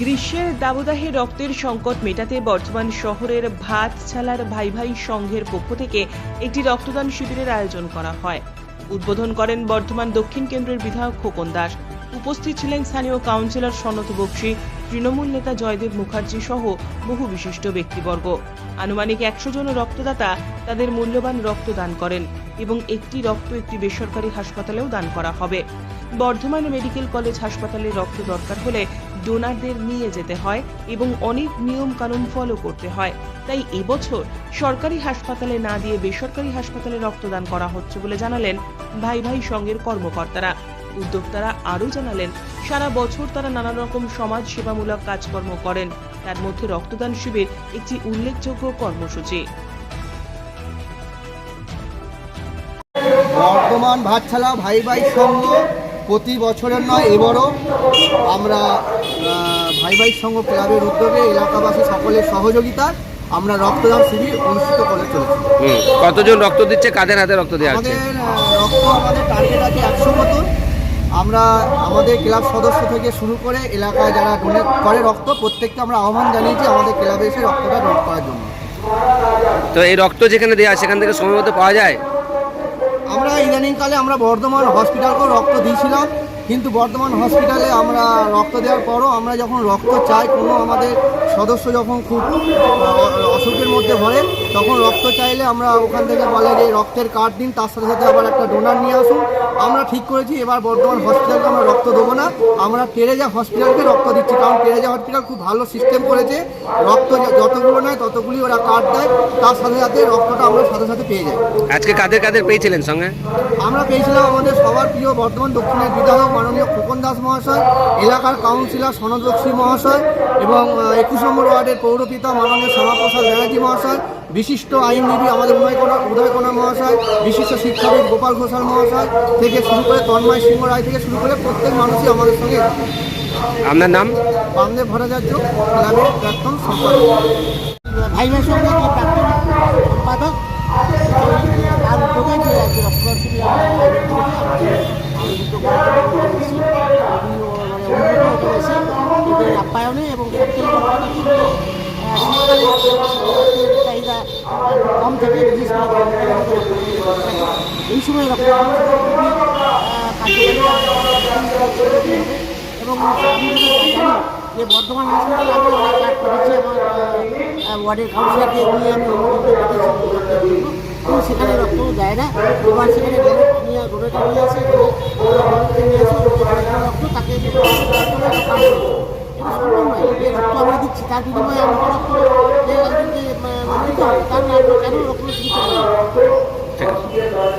গ্রীষ্মের দাবদাহে রক্তের সংকট মেটাতে বর্তমান শহরের ভাত ছালার ভাই ভাই সংঘের পক্ষ থেকে একটি রক্তদান শিবিরের আয়োজন করা হয়। উদ্বোধন করেন বর্ধমান দক্ষিণ কেন্দ্রের বিধায়ক খোকন দাস। উপস্থিত ছিলেন স্থানীয় কাউন্সিলর সনত বক্সি, তৃণমূল নেতা জয়দেব মুখার্জি সহ বহু বিশিষ্ট ব্যক্তিবর্গ। আনুমানিক একশো জন রক্তদাতা তাদের মূল্যবান রক্তদান করেন। এবং একটি রক্ত একটি বেসরকারি হাসপাতালেও দান করা হবে। বর্ধমান মেডিকেল কলেজ হাসপাতালে রক্ত দরকার হলে ডোনারদের নিয়ে যেতে হয় এবং অনেক নিয়ম কানুন ফলো করতে হয়। তাই এবছর সরকারি হাসপাতালে না দিয়ে বেসরকারি হাসপাতালে রক্তদান করা হচ্ছে বলে জানালেন ভাই ভাই সঙ্গের কর্মকর্তারা। উদ্যোক্তারা আরও জানালেন, সারা বছর তারা নানা রকম সমাজ সেবামূলক কাজকর্ম করেন। তার মধ্যে রক্তদান শিবির একটি উল্লেখযোগ্য কর্মসূচি। বর্ধমান ভাতছালা ভাই ভাই সংঘ প্রতি বছরের নয় এবারও আমরা ভাই ভাই সঙ্গ ক্লাবের উদ্যোগে এলাকাবাসী সকলের সহযোগিতা আমরা রক্তদান শিবির অনুষ্ঠিত করে চলেছি। কতজন রক্ত দিচ্ছে কাদের হাতে রক্ত দেওয়া আমাদের রক্ত আমাদের টার্গেট আছে একশো মতন। আমরা আমাদের ক্লাব সদস্য থেকে শুরু করে এলাকায় যারা ডোনেট করে রক্ত প্রত্যেককে আমরা আহ্বান জানিয়েছি আমাদের ক্লাবে এসে রক্তটা ডোনেট করার জন্য। তো এই রক্ত যেখানে দেওয়া সেখান থেকে সময় মতো পাওয়া যায়? আমরা ইদানিংকালে আমরা বর্ধমান হসপিটালকেও রক্ত দিয়েছিলাম। কিন্তু বর্ধমান হসপিটালে আমরা রক্ত দেওয়ার পরও আমরা যখন রক্ত চাই কোনো আমাদের সদস্য যখন খুব অসুখের মধ্যে ভরে তখন রক্ত চাইলে আমরা ওখান থেকে বলে যে রক্তের কার্ড দিন তার সাথে সাথে আবার একটা ডোনার নিয়ে আসুন। আমরা ঠিক করেছি এবার বর্ধমান হসপিটালকে আমরা রক্ত দেবো না। আমরা টেরেজা হসপিটালকে রক্ত দিচ্ছি কারণ টেরেজা হসপিটাল খুব ভালো সিস্টেম করেছে। রক্ত যতগুলো নেয় ততগুলি ওরা কার্ড দেয়। তার সাথে সাথে রক্তটা আমরা সাথে সাথে পেয়ে যাই। আজকে কাদের কাদের পেয়েছিলেন সঙ্গে? আমরা পেয়েছিলাম আমাদের সবার প্রিয় বর্ধমান দক্ষিণের বিধায়ক মাননীয় খোকন দাস মহাশয় এলাকার কাউন্সিলর সনদ বক্সি মহাশয় এবং একুশ নম্বর ওয়ার্ডের পৌরপিতা মাননীয় শ্যামাপ্রসাদ ব্যানার্জি মহাশয় বিশিষ্ট আইনজীবী আমাদের উদয় কণা- উদয় কণা মহাশয় বিশিষ্ট শিক্ষাবিদ গোপাল ঘোষাল মহাশয় থেকে শুরু করে তন্ময় সিংহ রায় থেকে শুরু করে প্রত্যেক মানুষই আমাদের সঙ্গে আপনার নাম? বামদেব ভট্টাচার্য ক্লাবের প্রাক্তন সম্পাদক। ভাই ভাই সঙ্গে প্রাক্তন সম্পাদক তার উদ্যোগে যে আজকে রক্তদান শিবির আমরা আয়োজন করেছি আমাদের উদ্যোগ করেছি মানে অনুরোধ করেছে এদের আপ্যায়নে এবং সবথেকে বড় কথা কি যে আহ, শীতকালে রক্তের চাহিদা কম থাকে থাকে। এই সময় এবং যে বর্ধমান আমার ওয়ার্ডের কাউন্সিলরকে নিয়ে আমি কিন্তু সেখানে রক্ত দেয় না এবার সেখানে নিয়ে ডোনেটর নিয়ে আসে রক্ত তাকে রক্ত আমরা দিচ্ছি তার বিনিময়ে আমরা হবে তার নাম কেন ঠিক আছে